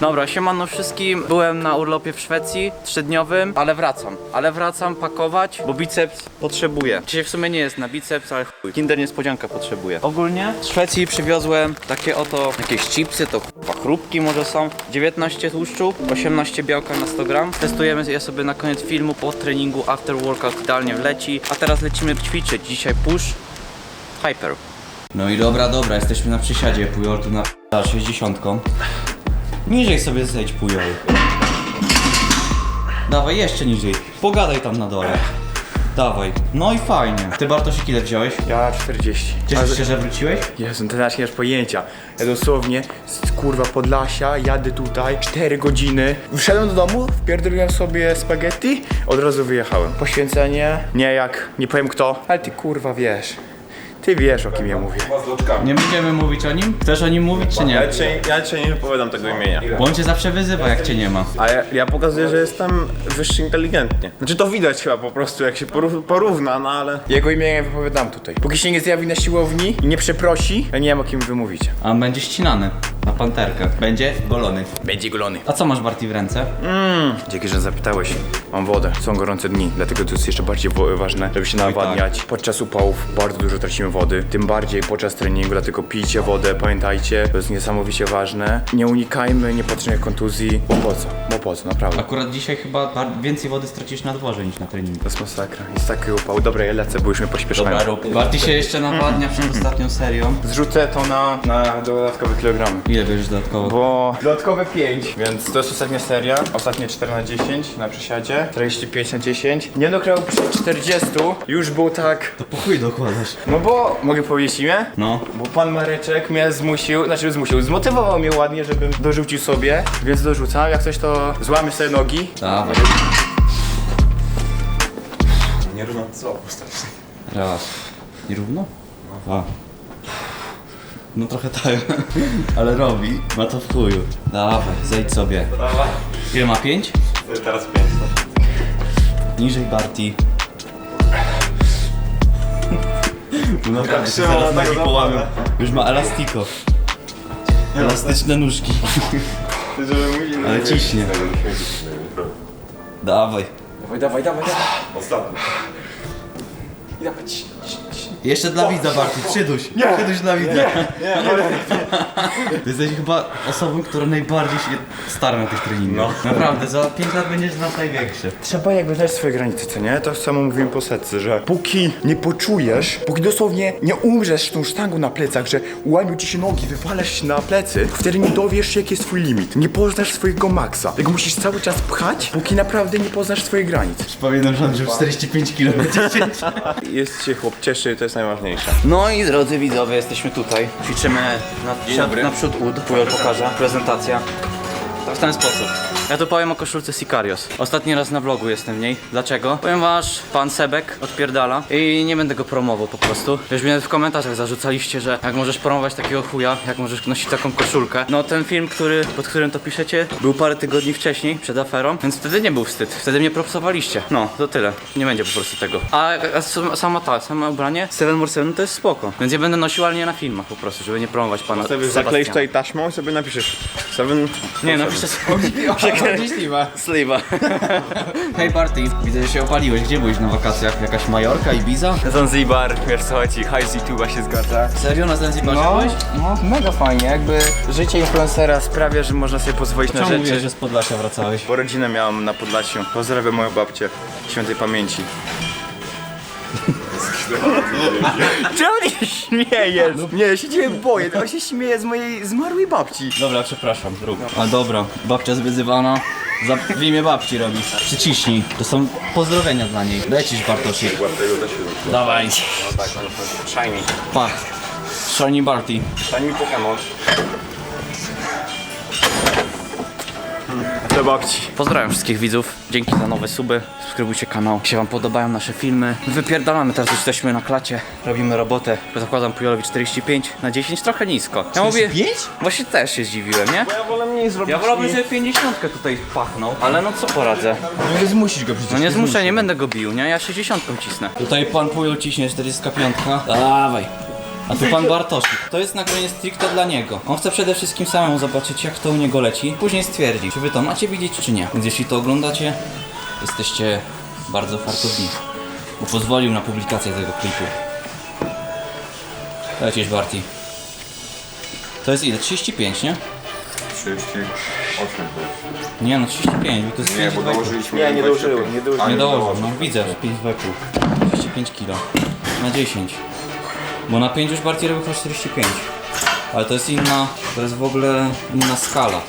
Dobra, siemano wszystkim. Byłem na urlopie w Szwecji, trzydniowym, ale wracam. Ale wracam pakować, bo biceps potrzebuję. Dzisiaj w sumie nie jest na biceps, ale chuj. Kinder niespodzianka potrzebuje. Ogólnie z Szwecji przywiozłem takie oto jakieś chipsy, to chyba chrupki może są. 19 tłuszczu, 18 białka na 100 gram. Testujemy je sobie na koniec filmu po treningu after workout idealnie wleci. A teraz lecimy ćwiczyć. Dzisiaj push, hyper. No i dobra, dobra, jesteśmy na przysiadzie tu na 60. Niżej sobie zejdź Pujol. Dawaj, jeszcze niżej. Pogadaj tam na dole. Dawaj. No i fajnie. Ty Bartosik ile wziąłeś? Ja 40. Cieszysz się, że wróciłeś? Jezu, ty nawet nie masz pojęcia. Ja dosłownie z kurwa Podlasia jadę tutaj 4 godziny. Wszedłem do domu, wpierdoliłem sobie spaghetti, od razu wyjechałem. Poświęcenie, nie jak, nie powiem kto, ale ty kurwa wiesz. Ty wiesz o kim ja mówię. Nie będziemy mówić o nim? Chcesz o nim mówić czy nie? Ja dzisiaj, ja dzisiaj nie wypowiadam tego imienia. Bo on cię zawsze wyzywa jak cię nie ma. A ja, ja pokazuję, że jestem wyższy inteligentnie. Znaczy to widać chyba po prostu jak się poró- porówna, no ale... Jego imię nie wypowiadam tutaj. Póki się nie zjawi na siłowni i nie przeprosi, ja nie wiem o kim wy mówicie. A on będzie ścinany na panterkę. Będzie golony. Będzie golony. A co masz Barty w ręce? Dzięki, że zapytałeś. Mam wodę. Są gorące dni, dlatego to jest jeszcze bardziej wo- ważne, żeby się nawadniać. Podczas upałów bardzo dużo tracimy wody, tym bardziej podczas treningu, dlatego pijcie wodę, pamiętajcie, to jest niesamowicie ważne. Nie unikajmy niepotrzebnych kontuzji, bo po co? Bo po co, naprawdę. Akurat dzisiaj chyba bar- więcej wody stracisz na dworze niż na treningu. To jest masakra. Jest taki upał. Dobra, ja lecę, bo już mnie pośpieszyłem. Dobra, rób. Barty się jeszcze nawadnia przed ostatnią serią. Zrzucę to na, na dodatkowe kilogramy. Ile bierzesz dodatkowo? Bo dodatkowe 5, więc to jest ostatnia seria. Ostatnie 4 na 10 na przysiadzie. 45 na 10. Nie dokrał przy 40. Już był tak. To po chuj dokładasz. No bo mogę powiedzieć imię? No. Bo pan Mareczek mnie zmusił, znaczy zmusił, zmotywował mnie ładnie, żebym dorzucił sobie, więc dorzucam. Jak coś to złamię sobie nogi. Dawaj. Nie równo co? Raz. I równo? A. No trochę tak, ale robi. Ma to w chuju. Dawaj, zejdź sobie. Ile ma? Pięć? Teraz pięć. Niżej Barty. No naprawdę, trzymam zaraz na nogi tego połamią. Już ma elastiko. Elastyczne nóżki. Ale ciśnie. Dawaj. Dawaj, dawaj, dawaj, dawaj. Ostatni. dawaj. ci- Jeszcze dla widza Barty, przyduś. Przyduś dla widza. Ty jesteś chyba osobą, która najbardziej się stara na tych treningach. Naprawdę, za 5 lat będziesz nas największy. Trzeba jakby znać swoje granice, co nie? To samo mówiłem po setce, że póki nie poczujesz, póki dosłownie nie umrzesz tą sztangą na plecach, że łamią ci się nogi, wywalasz się na plecy, wtedy nie dowiesz się, jaki jest twój limit. Nie poznasz swojego maksa. Jak musisz cały czas pchać, póki naprawdę nie poznasz swoich granic. Przypominam, że on wziął 45 kg na 10. Jest się chłop cieszy, to jest najważniejsze. No i drodzy widzowie, jesteśmy tutaj. Ćwiczymy na, naprzód ud. Pujol pokaże. Prezentacja. W ten sposób. Ja tu powiem o koszulce Sicarios. Ostatni raz na vlogu jestem w niej. Dlaczego? Ponieważ pan Sebek odpierdala i nie będę go promował po prostu. Wiesz, mnie w komentarzach zarzucaliście, że jak możesz promować takiego chuja, jak możesz nosić taką koszulkę. No ten film, który, pod którym to piszecie, był parę tygodni wcześniej, przed aferą, więc wtedy nie był wstyd. Wtedy mnie propsowaliście. No, to tyle. Nie będzie po prostu tego. A, a sam- sama ta, sama ubranie Seven More Seven to jest spoko. Więc ja będę nosił, ale nie na filmach po prostu, żeby nie promować pana Sebastiana. zakleisz tutaj taśmą i sobie napiszesz Seven... Nie, napiszę sobie. Sliwa. Hej Barty, widzę, że się opaliłeś. Gdzie byłeś na wakacjach? Jakaś Majorka, Ibiza? Zanzibar, wiesz co chodzi, high z YouTube'a się zgadza. Serio na Zanzibarze No, byłeś? no, mega fajnie, jakby życie influencera sprawia, że można sobie pozwolić na Czemu rzeczy. mówisz, że z Podlasia wracałeś? Bo rodzinę miałam na Podlasiu. Pozdrawiam moją babcię świętej pamięci. Czemu ty się śmiejesz? Nie, ja się ciebie boję, to on się śmieje z mojej zmarłej babci. Dobra, przepraszam, rób. A dobra, babcia zwyzywana. Za, w imię babci robi. Przyciśnij. To są pozdrowienia dla niej. Lecisz Bartosik. Dawaj. Shiny. Pa. Shiny Barty. Shiny Pokémon. Do babci. Pozdrawiam wszystkich widzów. Dzięki za nowe suby. Subskrybujcie kanał. Jak się wam podobają nasze filmy. Wypierdalamy, teraz już jesteśmy na klacie. Robimy robotę. Zakładam Pujolowi 45 na 10, trochę nisko. Ja mówię, 45? właśnie też się zdziwiłem, nie? Ja wolę mniej zrobić Ja wolałbym, żeby 50 tutaj pachnął, ale no co poradzę? No nie zmusisz go przecież. No nie zmuszę, nie będę go bił, nie? Ja 60 cisnę. Tutaj pan Pujol ciśnie 45. Dawaj. A tu pan Bartosik. To jest nagranie stricte dla niego. On chce przede wszystkim samemu zobaczyć, jak to u niego leci. Później stwierdzi, czy wy to macie widzieć, czy nie. Więc jeśli to oglądacie, jesteście bardzo fartowni. Bo pozwolił na publikację tego klipu. Lecisz, Barty. To jest ile? 35, nie? 38 Nie no, 35, bo to jest Nie, bo 5,2,5. dołożyliśmy Nie, nie 25. dołożyłem, nie dołożyłem. A, Nie dołożył, dołożył. no widzę, że 5,2,5. 35 kg. Na 10. Bo na 5 już bardziej robił chyba 45. Ale to jest inna, to jest w ogóle inna skala.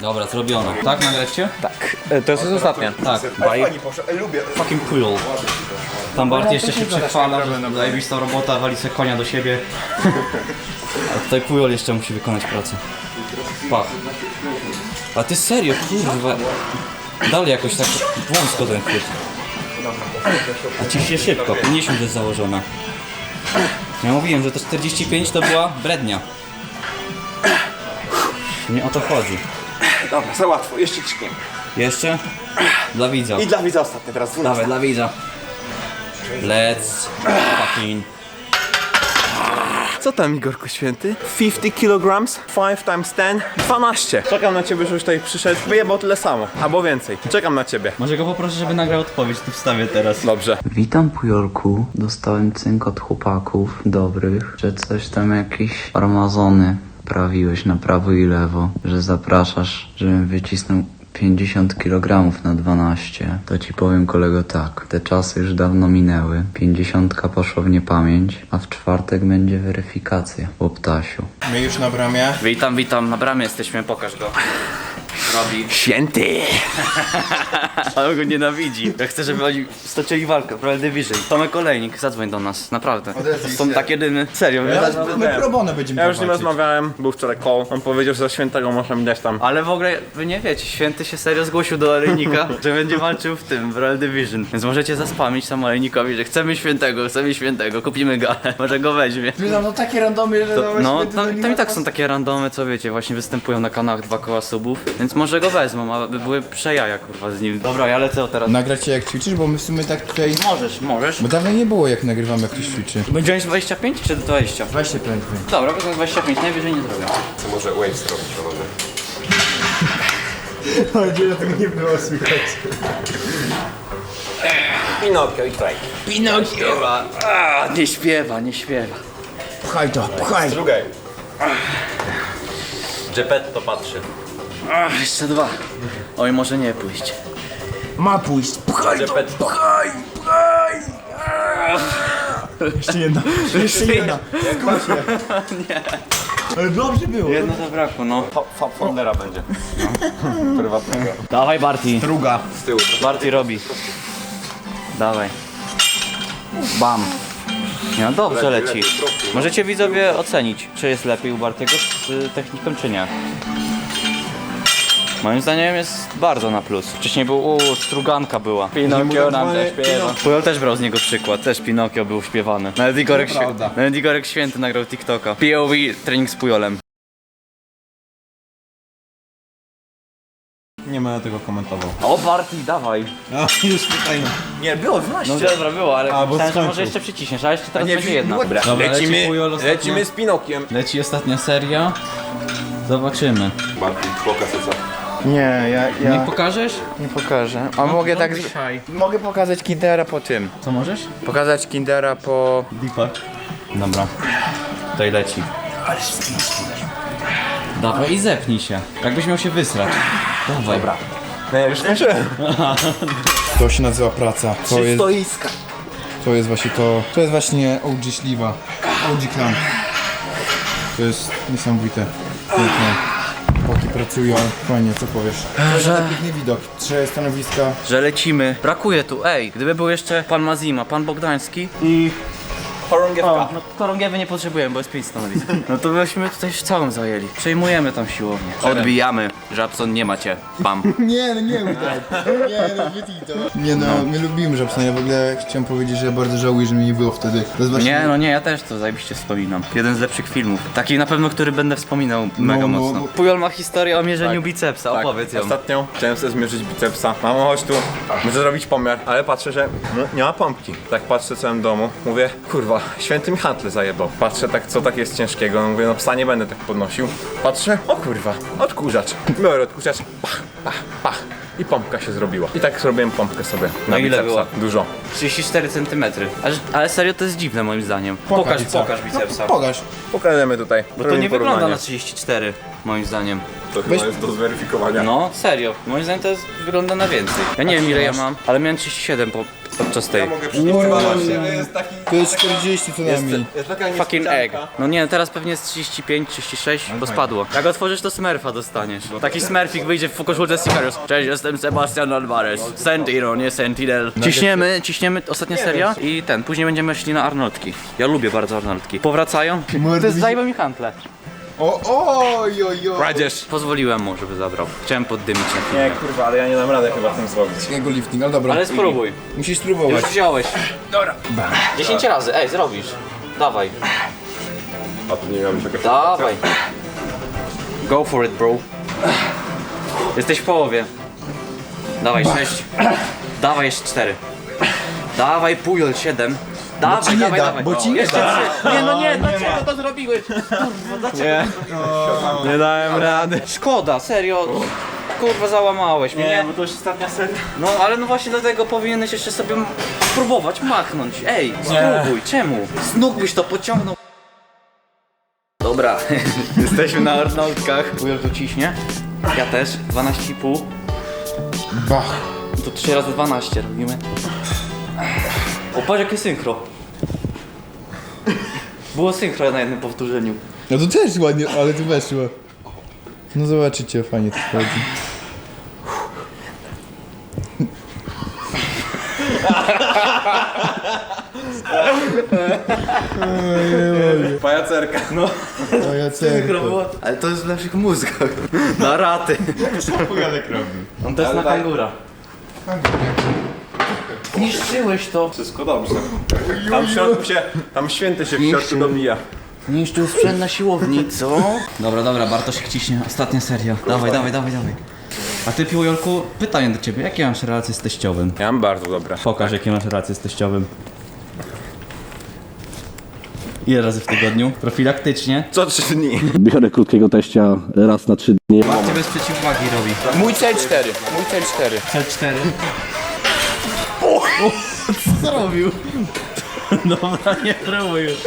Dobra, zrobione. Tak, nagrać Tak, e, to jest ostatnie. Tak, poszło, lubię. fucking cool. Tam Barty jeszcze się przechwala, że zajebista robota, wali se konia do siebie. A tutaj Pujol jeszcze musi wykonać pracę. Pach. A ty serio, kurwa. Dalej jakoś tak wąsko ten chwyt. A ci się szybko, 50 jest założona. Ja mówiłem, że to 45 to była brednia. Nie o to chodzi. Dobra, za łatwo, jeszcze krzyknie. Jeszcze? Dla widza. I dla widza ostatnie, teraz 12. Dawaj, dla widza. Let's fucking... Co tam Igorku Święty? 50 kg, 5 times 10, 12. Czekam na ciebie, żebyś tutaj przyszedł, wyjebał tyle samo, albo więcej. Czekam na ciebie. Może go poproszę, żeby nagrał odpowiedź, tu wstawię teraz. Dobrze. Witam Pujolku, dostałem cynk od chłopaków dobrych, że coś tam jakieś farmazony prawiłeś na prawo i lewo, że zapraszasz, żebym wycisnął 50 kg na 12. To ci powiem kolego tak, te czasy już dawno minęły, 50 poszło w niepamięć, a w czwartek będzie weryfikacja, łoptasiu. My już na bramie. Witam, witam, na bramie jesteśmy, pokaż go. Robi. Święty! Ale go nienawidzi. Ja chcę, żeby oni stoczyli walkę, Royal Division. Tomek Olejnik, zadzwoń do nas, naprawdę. To są takie dymy. Serio, my My probone będziemy Ja już z nim walczyć. rozmawiałem, był wczoraj call. On powiedział, że za świętego można mi dać tam. Ale w ogóle wy nie wiecie, święty się serio zgłosił do olejnika, że będzie walczył w tym, w Royal Division. Więc możecie zaspamić tam olejnikowi, że chcemy świętego, chcemy świętego, kupimy galę, może go weźmie. No takie randomy, że To, no, tam, tam i tak są takie randomy, co wiecie, właśnie występują na kanałach dwa koła subów, więc może go wezmą, a by były przejaja kurwa z nim. Dobra, ja lecę teraz. Nagrać cię jak ćwiczysz, bo my w sumie tak tutaj... Możesz, możesz. Bo dawno nie było jak nagrywamy jak ktoś ćwiczy. Wziąć 25 czy 20? Weź się prędzej. Dobra, wezmę 25, najwyżej nie zrobię. Co może Waves robić, panowie? Pinokio i traj. A, nie śpiewa, nie śpiewa. Pchaj to, pchaj! Drugiej. Gepetto patrzy. A, jeszcze dwa. Oj, może nie pójść. Ma pójść, pchaj to, pchaj, pchaj! Jeszcze jedna, jeszcze jedna. Nie. Ale dobrze było. Jedno zabrakło, no. Fab Foundera będzie. Prywatnego. Dawaj Barty. Druga. Z tyłu. Barty robi. Dawaj. Bam. No dobrze leci. Możecie widzowie ocenić, czy jest lepiej u Bartiego z y, techniką, czy nie. Moim zdaniem jest bardzo na plus. Wcześniej był, u, struganka była. Pinokio nam też śpiewa. Pujol też brał z niego przykład, też Pinokio był śpiewany. Nawet Igorek, prawda. Nawet Igorek Święty nagrał TikToka. POV trening z Pujolem. Nie będę tego komentował. O Barty, dawaj. No, już tutaj. Nie, było 12. No dobra, było, ale A, bo myślałem, że skończył. może jeszcze przyciśniesz, a jeszcze teraz będzie jedna. Dobra, Dobra, lecimy, leci Pujol ostatnio. lecimy z Pinokiem. Leci ostatnia seria. Zobaczymy. Bardziej pokaż co. Nie, ja, Nie ja pokażesz? nie pokażę. A mogę tak... Dzisiaj. Mogę pokazać Kindera po tym. Co możesz? Pokazać Kindera po... Deepak. Dobra. Tutaj leci. Dawaj i zepnij się. Jakbyś miał się wysrać. Dawaj. Dobra. No ja już skończyłem. To się nazywa praca. To jest, Stoiska. to jest właśnie to... To jest właśnie OG Śliwa. OG Clan. To jest niesamowite. Piękne. Chłopaki pracują. Fajnie, co powiesz? To jest piękny widok. Trzy stanowiska. Że lecimy. Brakuje tu, ej. Gdyby był jeszcze pan Mazima, pan Bogdański. Chorągiewka. O, no chorągiewy nie potrzebujemy, bo jest pięć stanowisk. No to byśmy tutaj całą zajęli. Przejmujemy tam siłownię. Odbijamy. Żabson nie macie. Bam. Nie, no nie mów tak. Nie, no wytnij to. Nie no, my lubimy Żabsona. Ja w ogóle chciałem powiedzieć, że bardzo żałuję, że mnie nie było wtedy. To jest właśnie... Nie, no nie, ja też to zajebiście wspominam. Jeden z lepszych filmów. Taki na pewno, który będę wspominał mega no, mocno. bo- Pujol ma historię o mierzeniu bicepsa, opowiedz ją. Ostatnio chciałem sobie zmierzyć bicepsa. Mamo, chodź tu, muszę zrobić pomiar, ale patrzę, że no, nie ma pompki. Tak patrzę w całym domu, mówię, kurwa, święty mi handle zajebał. Patrzę tak, co tak jest ciężkiego. No mówię, no psa nie będę tak podnosił. Patrzę, o kurwa, odkurzacz. Biorę odkurzacz, pach, pach, pach. I pompka się zrobiła. I tak zrobiłem pompkę sobie. Na ile bicepsa. była? Dużo. 34 cm. Ale, serio to jest dziwne moim zdaniem. Pokaż, bicepsa. pokaż bicepsa. Pokaż. Pokażemy tutaj. Bo to nie wygląda na 34 moim zdaniem. To chyba jest do zweryfikowania. No, serio. Moim zdaniem to jest, wygląda na więcej. Ja nie wiem ile ja mam, ale miałem 37 po, podczas tej. To jest 40 co najmniej. Fucking egg. No nie, teraz pewnie jest 35, 36, bo spadło. Jak otworzysz to Smurfa dostaniesz. Taki Smurfik wyjdzie w koszulce Sicarius. Cześć, jestem Sebastian Alvarez. Sentino, nie Sentinel. Ciśniemy, ciśniemy, ostatnia seria i ten, później będziemy szli na Arnoldki. Ja lubię bardzo Arnoldki. Powracają. To jest zajmę mi handle. O, oj, oj, oj. Kradzież. Pozwoliłem mu, żeby zabrał. Chciałem poddymić na chwilę. Nie, kurwa, ale ja nie dam rady chyba tym zrobić. Jego lifting, ale dobra. Ale spróbuj. Musisz Już spróbować. wziąłeś. Dobra. 10 razy, ej, zrobisz. Dawaj, A tu nie być jakaś dawaj. Go for it, bro. Jesteś w połowie. Dawaj, 6. Dawaj, jeszcze 4. Dawaj, pujol, 7. Dawaj, ci nie dawaj, da, dawaj. bo ci nie Jeszcze trzy. Nie, no nie, dlaczego to zrobiłeś? Kurwa, dlaczego? Nie dałem rady. Szkoda, serio. Kurwa, załamałeś mnie. Nie, bo to już ostatnia seria. No, ale no właśnie dlatego powinieneś jeszcze sobie m- spróbować machnąć. Ej, spróbuj, czemu? Z nóg byś to pociągnął. Dobra, jesteśmy na Arnoldkach. Pujol to ciśnie. Ja też, 12,5. Bach. To 3 razy 12 robimy. O, patrz jakie synchro. Było synchro na jednym powtórzeniu. No to też ładnie, ale tu weszło. No zobaczycie, fajnie to wchodzi. Pajacerka. No. Było, ale to jest w naszych mózgach. Na raty. Pogadek robi. On to jest na kangura. Niszczyłeś to. Wszystko dobrze. Tam w środku się, tam święty się w środku dobija. Niszczył sprzęt na siłowni, co? Dobra, dobra, Bartoszek ciśnie. Ostatnia seria. Dawaj, dawaj, dawaj, dawaj. A ty, Piłojolku, pytanie do ciebie. Jakie masz relacje z teściowym? Ja mam bardzo dobre. Pokaż, jakie masz relacje z teściowym. Ile razy w tygodniu? Profilaktycznie. Co trzy dni? Biorę krótkiego teścia raz na trzy dni. Barty bez przeciwwagi robi. Mój C4, mój C4. C4. Co robił? Dobra, nie próbuj już.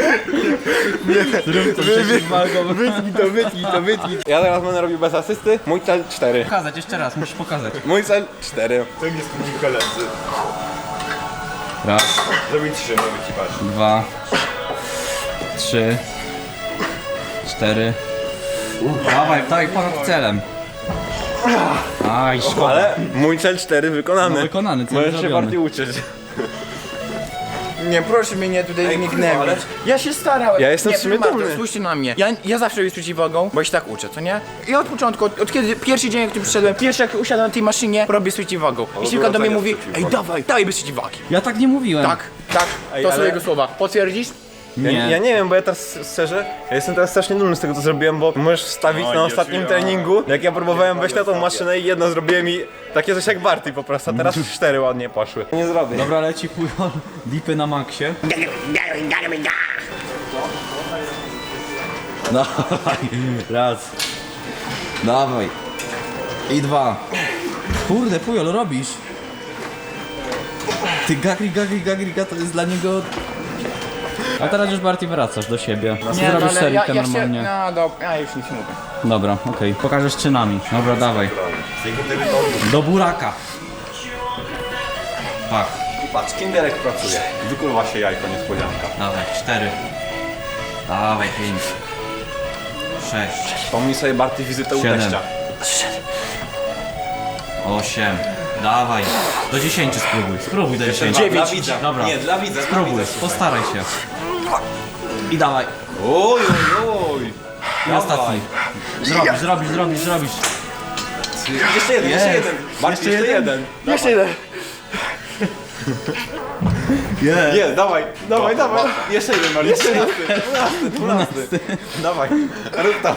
Zrób to przeciwwagą. Wytnij to, wytnij to, wytnij. Ja teraz będę robił bez asysty. Mój cel 4. Pokazać jeszcze raz, musisz pokazać. Mój cel 4. Raz, Zrobić 3, mogę ci paść. dwa, trzy, cztery. Dawaj, dawaj ponad celem. Aj, szkoda. Ale mój cel 4 wykonany. No, wykonany, cel Możesz się zrobiony. bardziej uczyć. Nie, proszę mnie nie tutaj nie kurwa, ale- gnębić. Ja się starałem. Ja jestem nie, w sumie bardzo, dumny. Spójrzcie na mnie. Ja, ja zawsze robię z przeciwwagą, bo się tak uczę, co nie? I od początku, od, od kiedy pierwszy dzień jak tu przyszedłem, pierwszy jak usiadłem na tej maszynie, robię z przeciwwagą. I Siłka do mnie mówi, ej dawaj, dawaj bez przeciwwagi. Ja tak nie mówiłem. Tak, tak, to są ale- jego słowa. Potwierdzisz? Ja, Nie. ja nie wiem, bo ja teraz szczerze, ja jestem teraz strasznie dumny z tego co zrobiłem, bo możesz wstawić na ostatnim treningu, jak ja próbowałem wejść na tą maszynę i jedno zrobiłem i takie coś jak Barty po prostu, a teraz cztery ładnie poszły. Nie zrobię. Dobra, leci pujol. Dipy na maksie. Dawaj. Raz. Dawaj. I dwa. Kurde, pujol, robisz. Ty gagri, gagri, gagri, to jest dla niego... A teraz już Barty wracasz do siebie. Zrobisz serikę normalnie. No dobra, ja już nic nie mówię. Dobra, okej. Pokażesz czynami. Dobra, dawaj. Do buraka. Tak. Patrz, kinderek pracuje. Wykuwa się jajko, niespodzianka. Dawaj, cztery. Dawaj, pięć. Sześć. Pomnij sobie Barty wizytę u Siedem. teścia. Osiem. Dawaj. Do dziesięciu spróbuj. Spróbuj do dziesięciu. Dla widza. Dobra. Nie, dla widza. dla Spróbuj. Postaraj się. I dawaj. Oj, oj, oj. I ostatni. Zrobisz, zrobisz, zrobisz, zrobisz. Jeszcze jeden, jeszcze jeden. Bardziej jeszcze jeden. Jeszcze jeden. Nie, dawaj, dawaj, dawaj. Jeszcze jeden Barty. Jeszcze jeden. Dwunasty, dwunasty. Dawaj, rób to.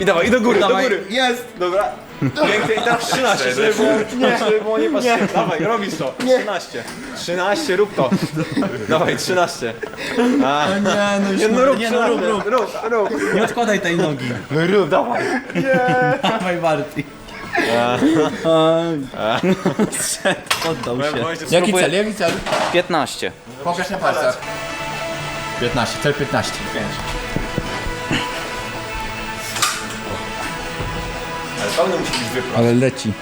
I dawaj, i do góry, Dawaj. do góry. Jest! Dobra. Pięknie i teraz 13, żeby było, nie, żeby było nie patrzeć. Dawaj, robisz to. 13. 13, rób to. Dawaj, 13. A. Nie, no już Nie, no rób, Nie, no rób, rób. rób, rób. Nie odkładaj tej nogi. Rób, dawaj. Dawaj Barty. Poddał się. Jaki cel, jaki cel? 15. Pokaż na palcach. 15, cel 15. Ale pełny musi być wyprost. Ale leci.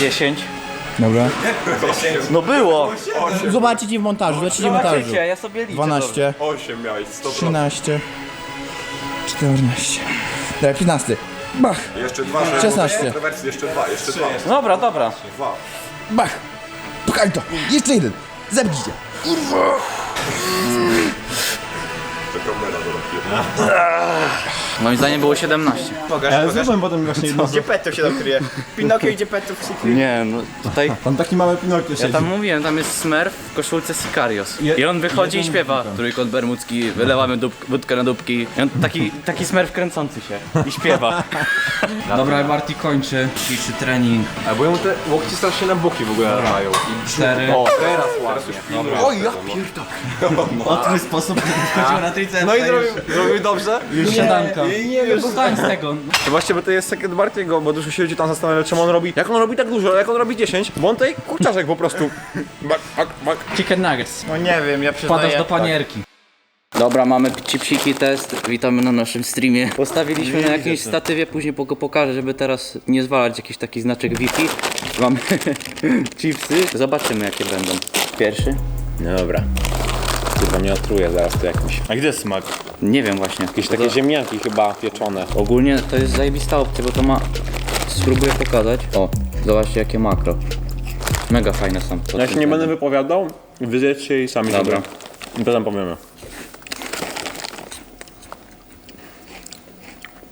10. Dobra. No było. Zobaczycie w montażu, zobaczycie w montażu. Zobaczycie, ja sobie liczę. 12, 8 miałeś, 100%. 13, 14. Dobra, 15. Bach, Jeszcze dwa, żeby 16. było wersji, jeszcze dwa, jeszcze dwa. Dobra, dobra. bach. Pokaj to. Jeszcze jeden. Zabijcie. Czekam mera do robienia. Moim zdaniem było 17. Ja zrobiłem potem właśnie jedno. Gdzie Petro się dokryje? Pinokio idzie Petro w sekret. Nie, no tutaj... Tam taki mały Pinokio Ja siedzi. tam mówiłem, tam jest Smurf w koszulce Sicarios. Je- I on wychodzi i jeden śpiewa. dupka. Trójkąt bermudzki, wylewamy dupk, wódkę na dupki. I on taki, taki Smurf kręcący się i śpiewa. Dobra, Marty kończy. Ćwiczy trening. A bo mu te łokci strasznie na boki w ogóle mają. Cztery. O, teraz ładnie. Oj, ja pierdolę. O ten sposób chodził na No i zrobił, zrobił dobrze. Już siadanka. Nie, nie, zostań z tego. To właśnie, bo to jest sekret Bartiego, bo dużo się ludzi tam zastanawia, czemu on robi, jak on robi tak dużo, jak on robi 10, bo on tutaj kurczaczek po prostu. Bak, bak, bak. Chicken nuggets. No nie wiem, ja przyznaję. Wpadasz do panierki. Dobra, mamy chipsiki test. Witamy na naszym streamie. Postawiliśmy na jakimś statywie, później go pokażę, żeby teraz nie zwalać jakiś taki znaczek Wi-Fi. Mamy chipsy. Zobaczymy jakie będą. Pierwszy? No dobra. Chyba mnie otruje zaraz to jakimś. A gdzie jest smak? Nie wiem właśnie. Jakieś takie ziemniaki chyba pieczone. Ogólnie to jest zajebista opcja, bo to ma... Spróbuję pokazać. O, zobaczcie jakie makro. Mega fajne są. Ja się nie będę wypowiadał, wy zjedzcie i sami Dobra. sobie. I potem powiemy.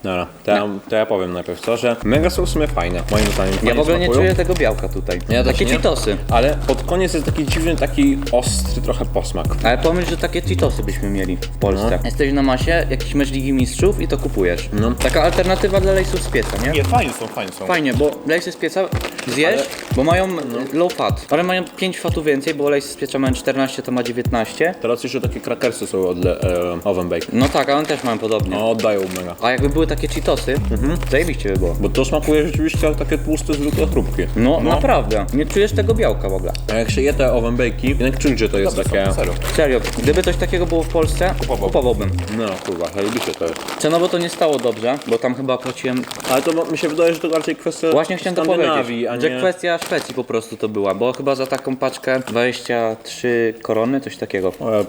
Dobra, to ja, to ja powiem najpierw co, że mega są w sumie fajne, moim zdaniem. Ja w ogóle nie smakują, czuję tego białka tutaj. Ja też Takie nie. cheetosy. Ale pod koniec jest taki dziwny, taki ostry trochę posmak. Ale pomyśl, że takie cheetosy byśmy mieli w Polsce. Jesteś na masie, jakiś mecz Ligi Mistrzów i to kupujesz. No. Taka alternatywa dla lejsów z pieca, nie? Nie, fajne są, fajne są. Fajnie, bo lejsy z pieca zjesz, bo mają low fat. Ale mają 5 fatów więcej, bo lejsy z pieca mają 14, to ma 19. Teraz jeszcze takie krakersy są od e, Oven Bake. No tak, a one też mają podobnie. No, oddają mega. A jakby były takie cheetosy, zajebiście by było. Bo to smakuje rzeczywiście jak takie tłuste, zwykłe chrupki. No, naprawdę. Nie czujesz tego białka w ogóle. A jak się je te oven bake'i, jednak czuć, że to jest takie... Serio, gdyby coś takiego było w Polsce, kupowałbym. No kurwa, zajebiście to jest. Cenowo to nie stało dobrze, bo tam chyba płaciłem Ale to mi się wydaje, że to raczej kwestia Właśnie chciałem to Skandynawii, powiedzieć, a że nie... kwestia Szwecji po prostu to była, bo chyba za taką paczkę 23 korony, coś takiego. O.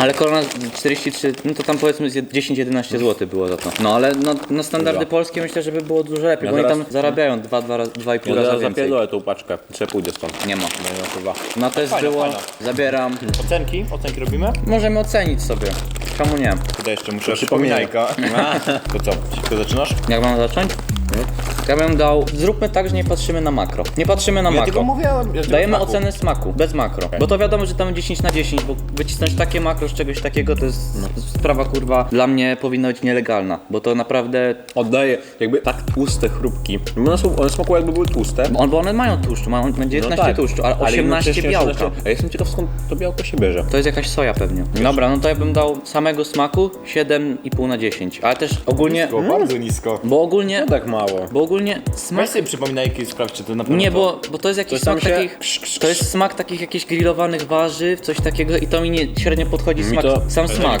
Ale korona 43, no to tam powiedzmy z 10-11 zł było za to. No ale na, na standardy Dobra. polskie myślę, że by było dużo lepiej, Ja bo oni zaraz- tam zarabiają 2,5 Ja razy zaraz więcej. zapierdolę tą paczkę. Trzeba pójdę stąd. Nie ma. No no chyba. Na test Fajna, było, fajna. zabieram. Ocenki? Ocenki robimy? Możemy ocenić sobie. Czemu nie? Tutaj jeszcze muszę przypominajka. To co, ty zaczynasz? Jak mam zacząć? Ja bym dał, zróbmy tak, że nie patrzymy na makro. Nie patrzymy na makro. mówiłem. Dajemy ocenę smaku, bez makro. Bo to wiadomo, że tam 10 na 10, bo wycisnąć takie makro z czegoś takiego to jest sprawa kurwa dla mnie powinna być nielegalna. Bo to naprawdę. Oddaję jakby tak tłuste chrupki. One, są, one smakują jakby były tłuste. On, bo one mają tłuszczu, mają 19 tłuszczu, ale 18 jednocześnie białka. 18 A jestem ciekaw skąd to białko się bierze. To jest jakaś soja pewnie. Dobra, no to ja bym dał samego smaku 7,5 na 10. Ale też ogólnie. Nisko, bardzo nisko. Bo ogólnie. No tak mało. Bo ogólnie smak. Weź sobie przypominajkę i sprawdź, czy to na pewno Nie, to. bo, bo to jest jakiś To tam smak się- takich. To jest smak takich jakichś grillowanych warzyw, coś takiego i to mi nie średnio podchodzi smak, to- sam smak.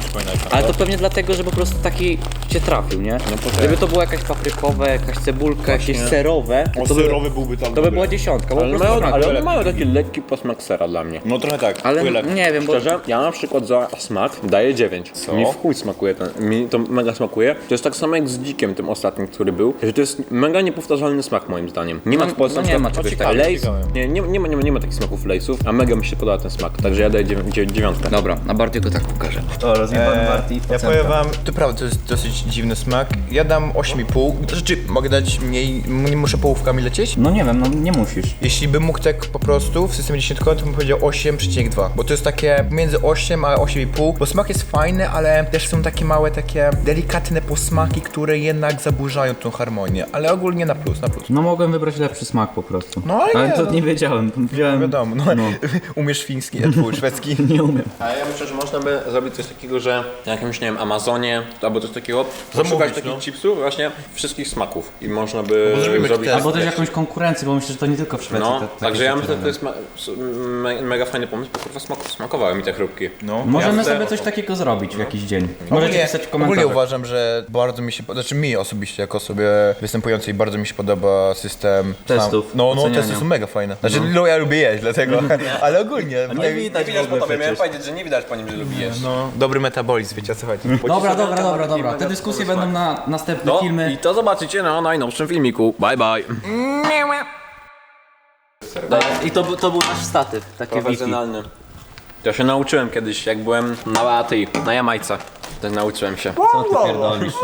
Ale to pewnie dlatego, że po prostu taki cię trafił, nie? Gdyby to było jakaś paprykowe, jakaś cebulka, jakieś serowe, O, to by, serowy byłby tam to by dobry. była dziesiątka, bo Ale, po prostu mają, smak. ale one mają taki lekki posmak sera dla mnie. No trochę tak. Ale płylek. nie wiem, bo Szczerze, ja na przykład za smak daję 9. Mi w chuj smakuje ten, mi to mega smakuje. To jest tak samo jak z dzikiem tym ostatnim, który był, że to jest mega niepowtarzalny smak moim zdaniem. Nie ma w Polsce no nie ma czegoś takiego. Lays, nie, nie, nie, ma, nie, ma, nie ma takich smaków Laysów, a mega mi się podoba ten smak, także ja daję dziewię- dziewiątkę. Dobra, na Barty go tak pokażę. O, rozjebany Eee, ja powiem wam, to prawda, to jest dosyć dziwny smak. Ja dam 8,5. Znaczy, mogę dać mniej, nie muszę połówkami lecieć? No nie wiem, no nie musisz. Jeśli bym mógł tak po prostu w systemie dziesiątkowym, to bym powiedział 8,2. Bo to jest takie między 8 a 8,5. Bo smak jest fajny, ale też są takie małe, takie delikatne posmaki, które jednak zaburzają tą harmonię. Ale ogólnie na plus, na plus. No mogłem wybrać lepszy smak po prostu. No, ale nie, to no. nie wiedziałem. Wziąłem... Wiadomo, no, umiesz fiński, a twój szwedzki. Nie umiem. A ja myślę, że można by zrobić coś takiego, że na jakimś, nie wiem, Amazonie albo coś takiego, Zamówić, poszukać takich no. chipsów właśnie wszystkich smaków i można by zrobić... Albo też jakąś konkurencję, bo myślę, że to nie tylko w Szwecji. No, także ja myślę, że to jest me, me, mega fajny pomysł, bo kurwa smak, smakowały mi te chrupki. No. Możemy sobie coś takiego zrobić w jakiś dzień. Możecie Ogólnie, pisać w ogólnie uważam, że bardzo mi się, znaczy mi osobiście jako osobie występującej bardzo mi się podoba system Testów, Sam, no, no oceniania. testy są mega fajne. Znaczy no. ja lubię jeść, dlatego, ale ogólnie. Nie widać w ogóle przecież. powiedzieć, że nie widać po nim, że lubi jeść. No, dobry metabolizm, wiecie co chodzi. Dobra, dobra, dobra, dobra. Te dyskusje będą na następne No filmy. i to zobaczycie na najnowszym filmiku. Bye bye. I to, to był nasz statyw, takie wiki. Profesjonalny. Ja się nauczyłem kiedyś, jak byłem na tej, na Jamajce. Tak nauczyłem się. Co ty pierdolisz?